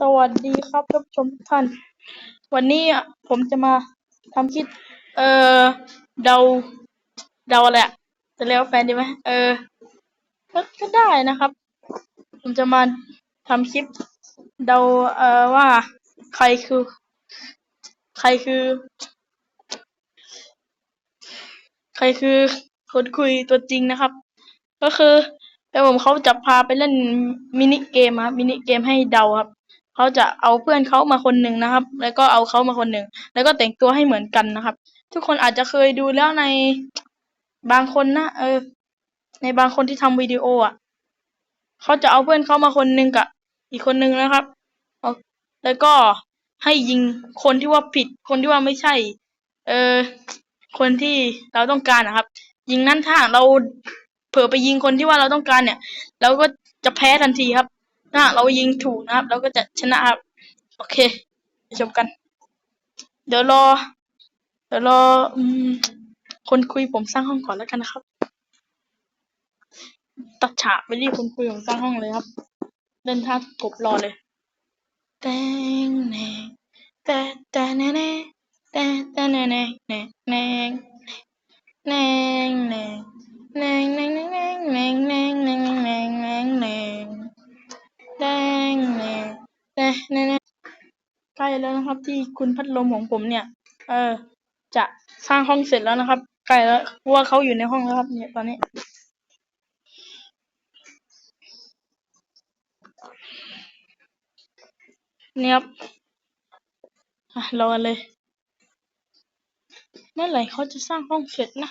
สวัสดีครับท่านผู้ชมทุกท่าน วันนี้ผมจะมาทำคลิปเออเดา เดาอะไรอะจะเรียกว่าแฟนดีไหมเออก็ก็ได้นะครับ ผมจะมาทำคลิป เดาเออว่าใครคือ ใครคือ ใครคือคนคุยตัวจริงนะครับ ก็คือแต่ผมเขาจะพาไปเล่นมินิเกมครับมินิเกมให้เดาครับ เขาจะเอาเพื่อนเขามาคนหนึ่งนะครับ แล้วก็เอาเขามาคนหนึ่งแล้วก็แต่งตัวให้เหมือนกันนะครับ ทุกคนอาจจะเคยดูแล้วในบางคนนะเออ ในบางคนที่ทำวิดีโออะเขาจะเอาเพื่อนเขามาคนหนึ่งกับอีกคนหนึ่งนะครับแล้วก็ให้ยิงคนที่ว่าผิด คนที่ว่าไม่ใช่ เออคนที่เราต้องการนะครับ ยิงนั้นถ้าเราเผลอไปยิงคนที่ว่าเราต้องการเนี่ย เราก็จะแพ้ทันทีครับ ถ้าเรายิงถูกนะครับ เราก็จะชนะครับ โอเคไปชมกัน เดี๋ยวรอ เดี๋ยวรออคนคุยผมสร้างห้องก่อนแล้วกันนะครับ ตัดฉากไปรีบคนคุยผมสร้างห้องเลยครับเล่นท่ากบรอเลยแตงแน่แต่แต่แน่แน่แต่แต่แน่แน่แน่แน่ แล้วนะครับ ที่คุณพัดลมของผมเนี่ย เออ จะสร้างห้องเสร็จแล้วนะครับใกล้แล้วเพราะว่าเขาอยู่ในห้องแล้วครับ เนี่ยตอนนี้ เนี่ยครับรอกันเลย เมื่อไหร่เขาจะสร้างห้องเสร็จนะ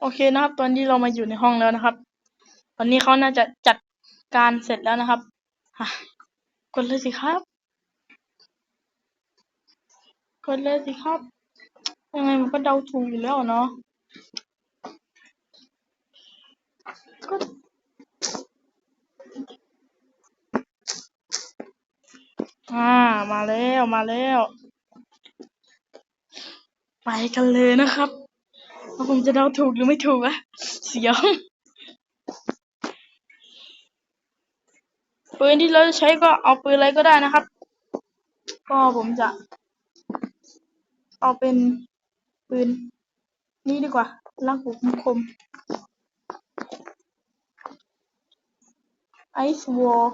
โอเคนะครับ ตอนนี้เรามาอยู่ในห้องแล้วนะครับ ตอนนี้เขาน่าจะจัด การเสร็จแล้วนะครับกดเลยสิครับ กดเลยสิครับยังไงมันก็เดาถูกอยู่แล้วเนาะก็อ่ามาแล้วมาแล้ว ไปกันเลยนะครับว่าผมจะเดาถูกหรือไม่ถูกอะเสียว ปืนที่เราจะใช้ก็เอาปืนอะไรก็ได้นะครับ ก็ผมจะ เอาเป็นปืนนี่ดีกว่าล่างหูคมคมไอซ์วอล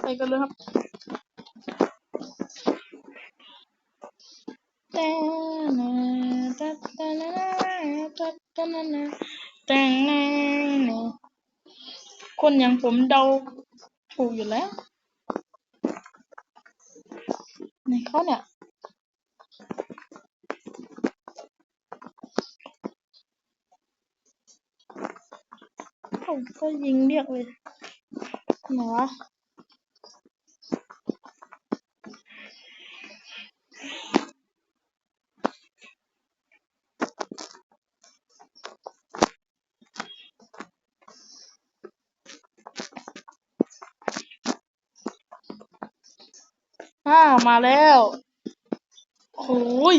ไปกันเลยครับแต่นะแต่แต่นะ แต่แต่นะนะแต่นะนะคนอย่างผมเดาถูกอยู่แล้วไหนเขาเนี่ยผมก็ยิงเรียกเลยไหนวะ อ่ามาแล้วโอ้ย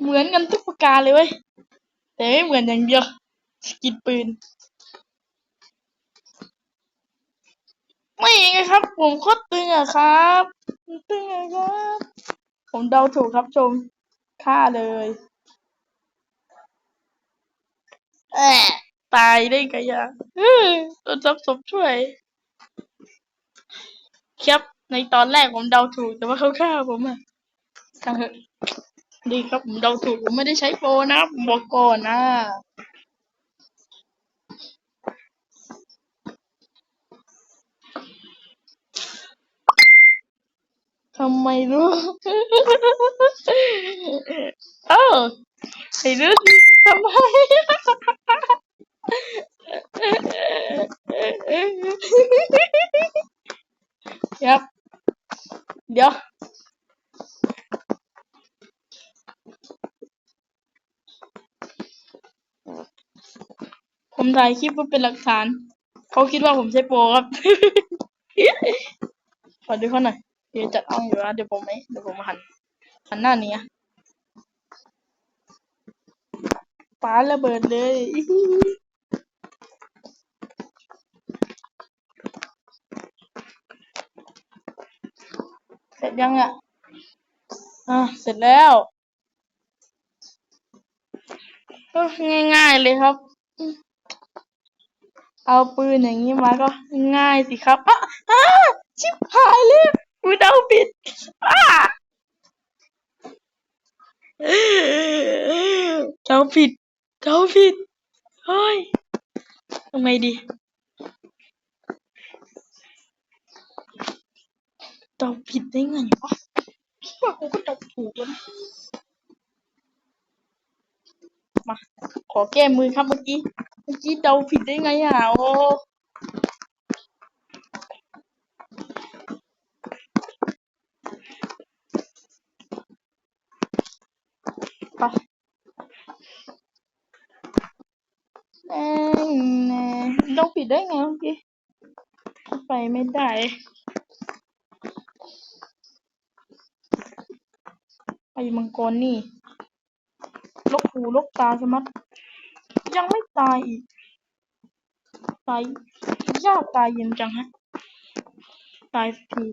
เหมือนกันทุกประการเลยเว้ย แต่ไม่เหมือนอย่างเดียว สกินปืน ไม่ไงครับ ผมโคตรตึงอะครับ ตึงอะครับ ผมเดาถูกครับชมฆ่าเลยแอะตายได้ไงอะโดนจับศพช่วย ครับ ในตอนแรกผมเดาถูก แต่ว่าเขาฆ่าผมอะช่างเถอะดีครับผมเดาถูกผมไม่ได้ใช้โปรนะผมบอกก่อนนะทำไมรู้เอ้าไอ้รู้ทำไมครับ เดี๋ยว ผมถ่ายคลิปเพื่อเป็นหลักฐาน เขาคิดว่าผมใช้โปรครับ ขอดูเขาหน่อย เดี๋ยวจัดเอาอยู่นะเดี๋ยวผมไหมเดี๋ยวผมหัน หันหน้านี้ป้าระเบิดเลย ยังอะ อะ เสร็จแล้วก็ง่ายๆเลยครับ เอาปืนอย่างนี้มาก็ง่ายสิครับอ้าอ้าชิบหายเลยกูเดาผิดอ้าเดาผิดเดาผิดเฮ้ยทำไงดี เดาผิดได้ไงวะคิดว่ากูก็เดาถูกแล้วนะมา ขอแก้มือครับเมื่อกี้ เมื่อกี้เดาผิดได้ไงอะ โอ้ไปแน่แน่เดาผิดได้ไงเมื่อกี้ ไปไม่ได้ ไอ้มังกรนี่ ลกหูลกตาใช่ไหมยังไม่ตายอีก ตายยากตายเย็นจังฮะ ตายสักที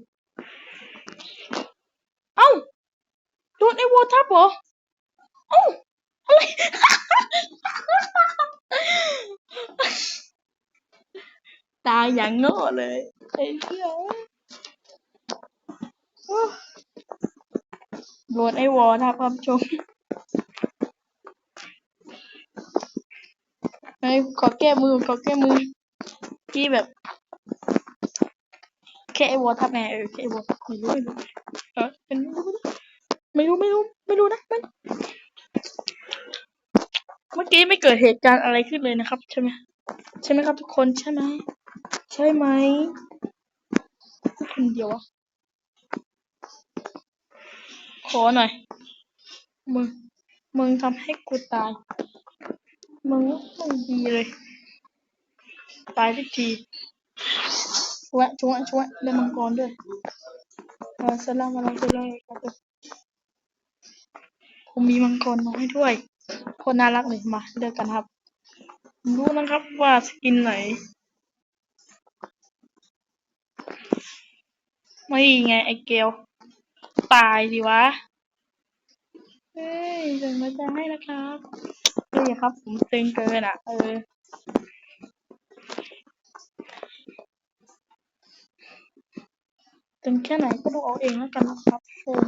เอ้า โดนไอ้วัวทับเหรอ เอ้า อะไร ตายอย่างโง่เลยไอ้เหี้ย โดนไอ้วอทับครับชมไอ้ขอแก้มือขอแก้มือที่แบบแค่ไอ้วอทับไงเออแค่ไอ้วอไม่รู้ไม่รู้เออเป็นไม่รู้ไม่รู้ไม่รู้นะไม่เมื่อกี้ไม่เกิดเหตุการณ์อะไรขึ้นเลยนะครับ ใช่ไหมใช่ไหมครับทุกคนใช่ไหมใช่ไหมคนเดียวอะ ขอหน่อย มึง มึงทำให้กูตาย มึงมึงดีเลย ตายทุกทีช่วยช่วยช่วยได้มังกรด้วยเออสลามอะไรสลามอะไรผมมีมังกรน้อยด้วยโคนน่ารักเลยมาเลือกกันครับรู้นะครับว่าสกินไหนไม่ไงไอเกล ตายดิวะ เฮ้ยเดินมาจะให้นะครับเฮ้ยครับ ผมตึงเกินอะ เออตึงแค่ไหนก็ดูเอาเองแล้วกันนะครับผม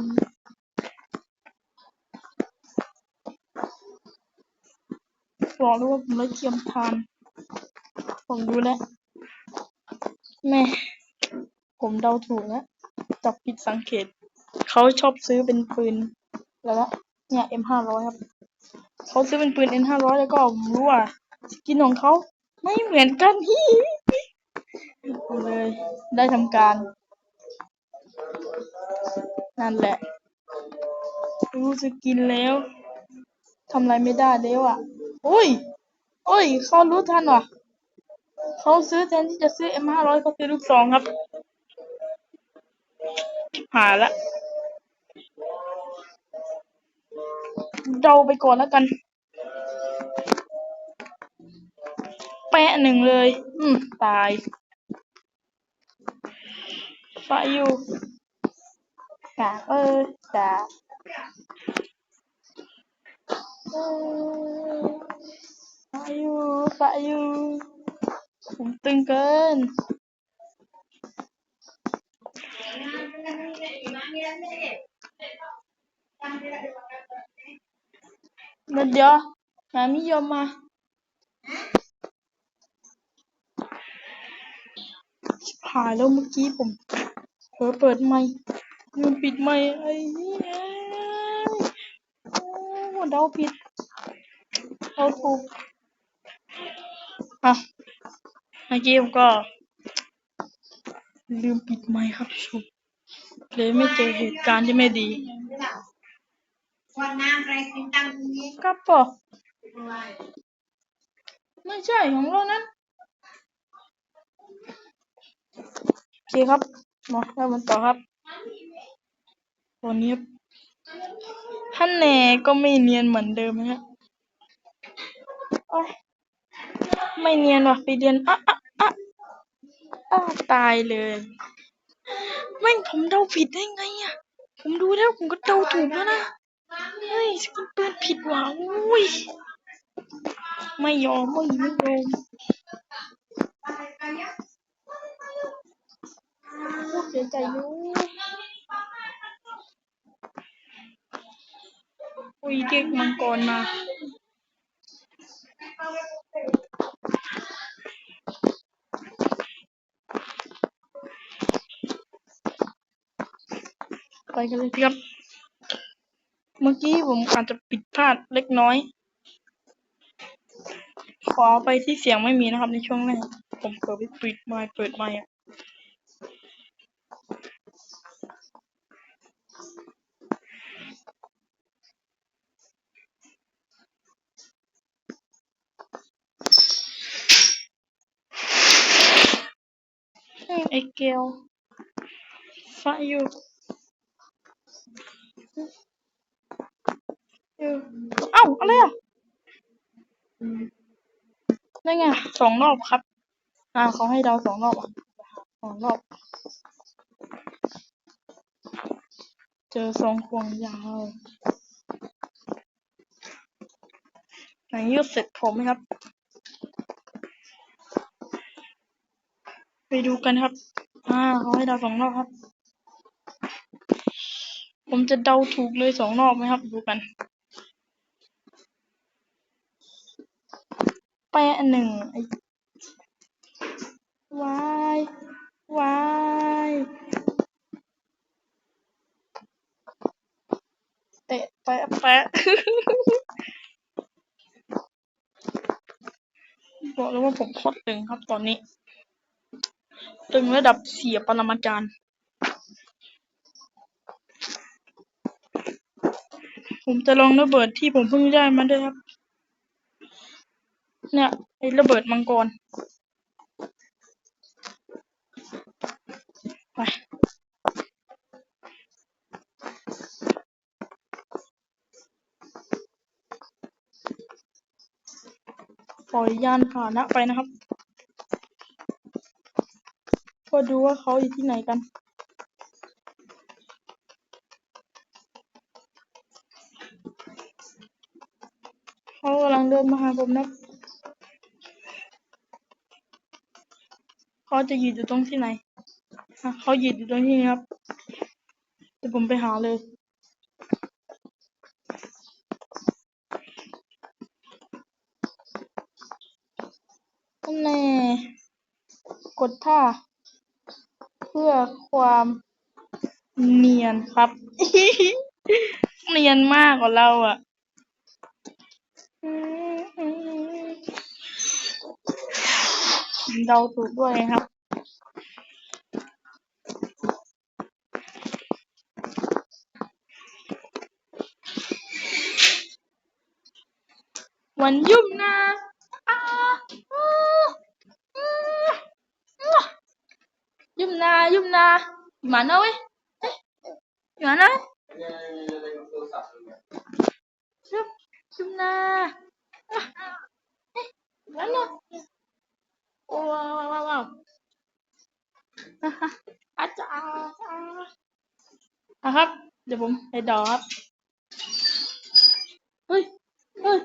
บอกเลยว่าผมเลยเทียมทาน ผมดูแล้วแม่ ผมเดาถูกแล้วจับผิดสังเกต เขาชอบซื้อเป็นปืนแล้วละเนี่ย M ห้าร้อยครับเขาซื้อเป็นปืน N ห้าร้อยแล้วก็รู้ว่าสกินของเขาไม่เหมือนกันฮีเลยได้ทำการ นั่นแหละรู้สกินแล้วทำอะไรไม่ได้แล้วอะอุ้ยอุ้ยเขารู้ทันว่ะเขาซื้อแทนที่จะซื้อ M ห้าร้อยเขาซื้อลูกซองครับหาละ เดาไปก่อนแล้วกัน แปะหนึ่งเลย อืม ตายไฟอยู่กาเออกากเออไฟอยู่ไฟอยู่ผมตึงเกิน เดี๋ยวเดี๋ยวมามิยอมมาหายแล้วเมื่อกี้ผมเผลอเปิดไมค์ลืมปิดไมค์ไอ้เหี้ยโอ้เดาผิดเดาถูกอะเมื่อกี้ผมก็ ลืมปิดไมค์ครับชมเลยไม่เจอเหตุการณ์ที่ไม่ดี วันน้ำแรงเป็นตังนี้ครับปะไม่ใช่ของเรานั้นโอเคครับมาแล้วมันต่อครับตัวนี้ครับท่านแน่ก็ไม่เนียนเหมือนเดิมนะครับโอ๊ยไม่เนียนว่ะไปเรียนอะอะอะอะตายเลยแม่งผมเดาผิดได้ไงอะผมดูแล้วผมก็เดาถูกแล้วนะ เฮ้ยสกินปืนผิดหว่ะอุ้ยไม่ยอมไม่ยอมพูดเสียใจอยู่อุ้ยเรียกมังกรมาไปกันเลยครับ เมื่อกี้ผมอาจจะผิดพลาดเล็กน้อย ขอไปที่เสียงไม่มีนะครับในช่วงแรกผมเปิดไปปิดไมค์เปิดไมค์อะไอเกลฟ้าอยู่ เอ้าอะไรอะนั่นไงสองรอบครับ อ่าเขาให้เดาสองรอบอะสองรอบ เจอทรงควงยาวไหนยืดเสร็จผมไหมครับ ไปดูกันครับ อ่าเขาให้เดาสองรอบครับ ผมจะเดาถูกเลยสองรอบไหมครับ ดูกัน แปะหนึ่งไอ้วายวายเตะแปะแปะบอกเลยว่าผมโคตรตึงครับตอนนี้ ตึงระดับเสียปรมาจารย์ ผมจะลองระเบิดที่ผมเพิ่งได้มาด้วยครับ เนี่ยไอ้ระเบิดมังกรไปปล่อยยานพาหนะไปนะครับเพื่อดูว่าเขาอยู่ที่ไหนกันเขากำลังเดินมาหาผมนะ เขาจะยืนอยู่ตรงที่ไหนเขายืนอยู่ตรงที่นี้ครับเดี๋ยวผมไปหาเลยนั่นแน่กดท่า เพื่อความเนียนครับ เนียนมากกว่าเราอะ เดาถูกด้วยครับวันยุ่มนะอ้าอ้า ว้าเว้ยยุ่มยุ่มนาอะเอ๊ะอยู่มาเนาะโอ้ว้าวว้าวว้าวว้าวอะฮะอาจารย์อะครับ เดี๋ยวผมไปดอครับ เฮ้ย เฮ้ย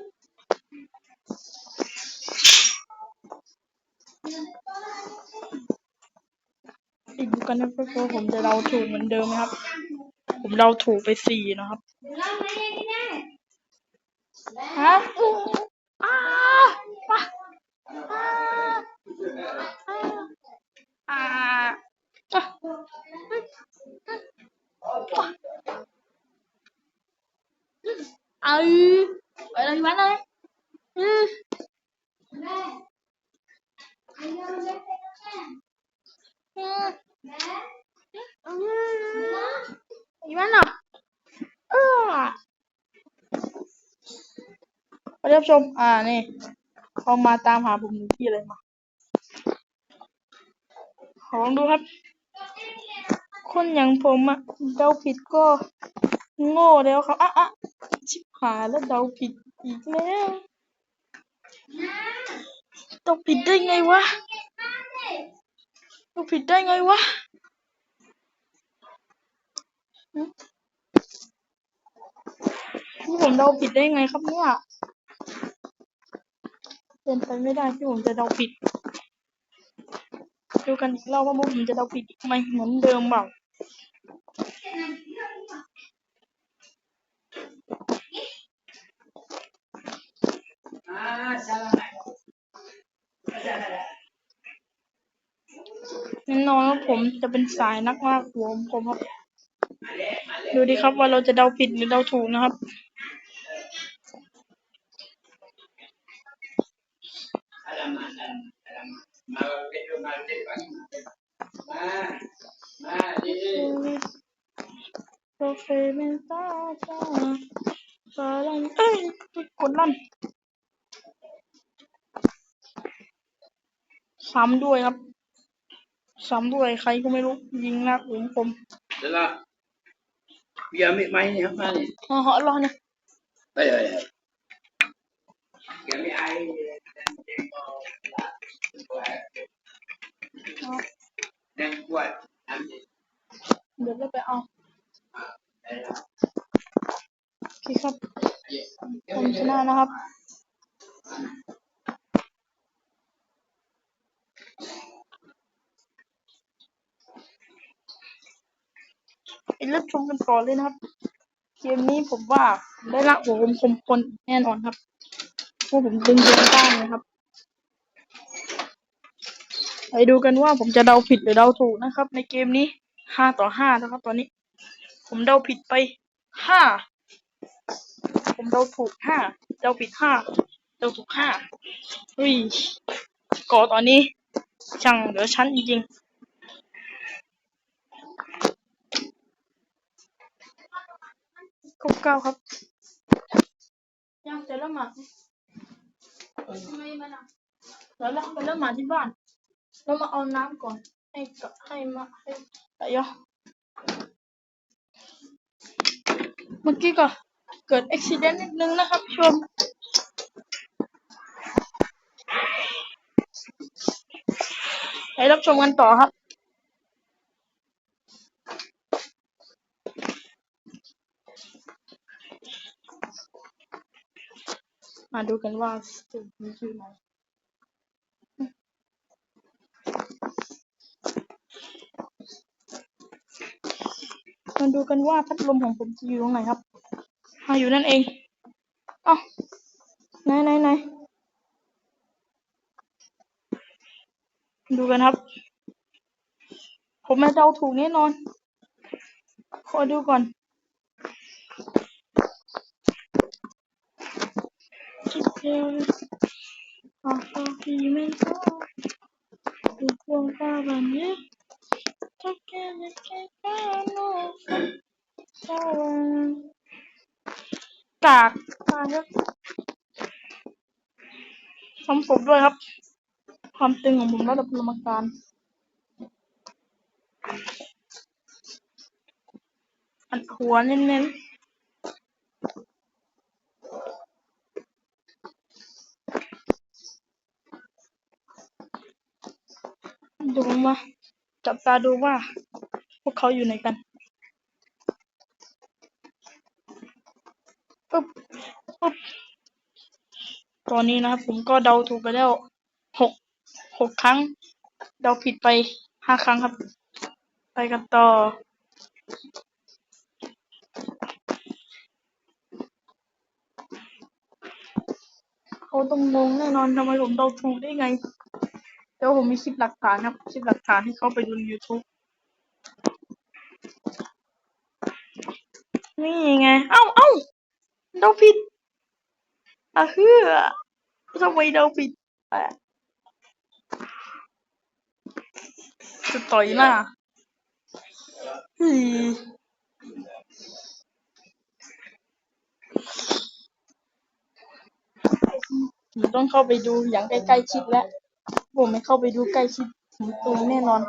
อีกดูกันนะครับผมจะเดาถูกเหมือนเดิมไหมครับ ผมเดาถูกไปสี่นะครับฮะอู้อ้า ว้าอ้าอ้าอะเอาไปเลยวันเลยอืออืออืออีวันอะเออไปรับชม อ่า นี่ เขามาตามหาผมถึงที่เลยมา ขอลองดูครับ คนอย่างผมอะเดาผิดก็ โง่แล้วครับอะอะชิบหายแล้วเดาผิดอีกแล้วต้องผิดได้ไงวะต้องผิดได้ไงวะหึนี่ผมเดาผิดได้ไงครับเนี่ยเป็นไปไม่ได้ที่ผมจะเดาผิด ดูกันอีกรอบว่าผมจะเดาผิดอีกไหมเหมือนเดิมเปล่าแน่นอนว่าผมจะเป็นสายนักล่าหัวผมครับ ดูดิครับว่าเราจะเดาผิดหรือเดาถูกนะครับ มาเป็นมาเจ็บมามาดีโอเคเป็นตาจ้าสาลันเอ้ยกดลั่นซ้ำด้วยครับซ้ำด้วยใครก็ไม่รู้ยิงหน้าผมผมเดี๋ยวละเบียร์ไม่ไหมเนี่ยมาเนี่ยอ๋อรอเนี่ยไปเลยเบียร์ไม่ไอ Kuat. อ๋อ Dan kuat. Ambil. เดี๋ยวเราไปเอา Ah, dah lah. โอเคครับ Ya. ผมชนะนะครับ ไปเลือกชมกันต่อเลยนะครับ เกมนี้ผมว่าผมได้ละหัวผมคมคนแน่นอนครับเพราะผมดึงเดินบ้างนะครับ ไปดูกันว่าผมจะเดาผิดหรือเดาถูกนะครับ ในเกมนี้ห้าต่อห้านะครับ ตอนนี้ ผมเดาผิดไปห้าผมเดาถูกห้าเดาผิดห้าเดาถูกห้าอุ้ยสกอตอนนี้ช่างเหลือชั้นจริงๆครบเก้าครับยังจะเริ่มหมาทำไมมันอะแล้วเราไปเริ่มหมาที่บ้าน เรามาเอาน้ำก่อน ให้กับให้มาให้ไปยอเมื่อกี้ก็เกิดอุบิเหตุนิดนึงนะครับชมไปรับชมกันต่อครับมาดูกันว่าจุดนี้คือไหน มาดูกันว่าพัดลมของผมจะอยู่ตรงไหนครับมาอยู่นั่นเองอ้าไหนไหนไหนดูกันครับ ผมมาเดาถูกแน่นอน ขอดูก่อนจิตเดียวออกากกาก ครับทำผมด้วยครับ ความตึงของผมระดับปรมาการอัดหัวเน้นๆดูมา จับตาดูว่า พวกเขาอยู่ไหนกัน ตอนนี้นะครับผมก็เดาถูกไปแล้วหกหกครั้ง เดาผิดไปห้าครั้งครับ ไปกันต่อ เขาต้องงงแน่นอนทำไมผมเดาถูกได้ไงแต่ว่าผมมีคลิปหลักฐานครับคลิปหลักฐานให้เขาไปดูใน YouTube นี่ไง เอ้าเอ้าเดาผิดอะเฮือ ทำไมเดาผิดอะจะต่อยหน้าฮีผมต้องเข้าไปดูอย่างใกล้ๆชิดแล้วผมไม่เข้าไปดูใกล้ชิดผมตูแน่นอน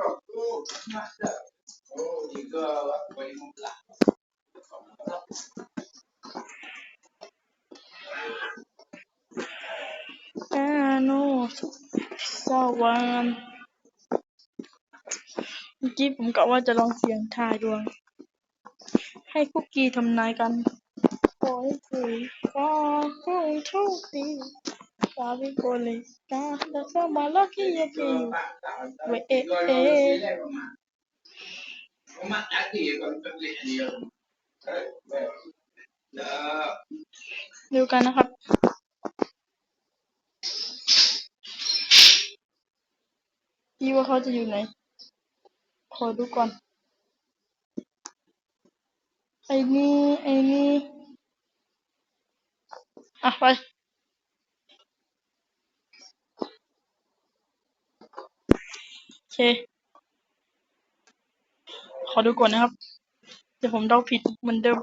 สุขสวรรค์เมื่อกี้ผมกะว่าจะลองเสียงทายดวง ให้คุกกี้ทำนายกันขอให้คุยฟ้าคงโชคดีฟาวิโกเลกาดาซามาลักกี้ยากิเวเอเอ Umat lagi kalau terbeli dia. Dah. ดูกันนะครับ พี่ว่าเขาจะอยู่ไหน ขอดูก่อน ไอ้นี่ไอ้นี่อะไปโอเค ขอดูก่อนนะครับ เดี๋ยวผมเดาผิดเหมือนเดิม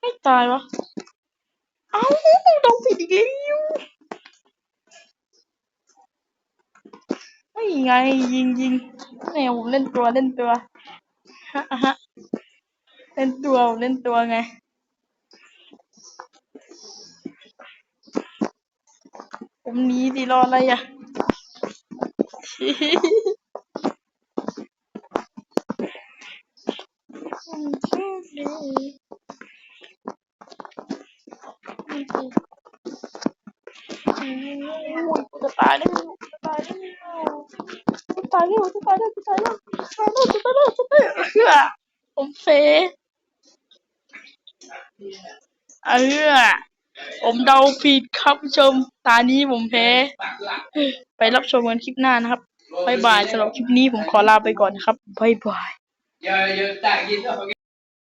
ไม่ตายวะ เอ้าเดาผิดอีกแล้วไม่ไงยิงยิงแนวผมเล่นตัวเล่นตัวฮะฮะเล่นตัวผมเล่นตัวไงผมหนีดิรออะไรอะตายแล้วจะตายแล้วจะตายแล้วจะตายแล้วจะตายแล้วจะตายแล้วจะตายแล้วจะ ตายแล้วเออผมเฟเออผมเดาผิดครับผู้ชม ตานี้ผมแพ้ ไปรับชมกันคลิปหน้านะครับบายบายสำหรับคลิปนี้ผมขอลาไปก่อนนะครับบายบาย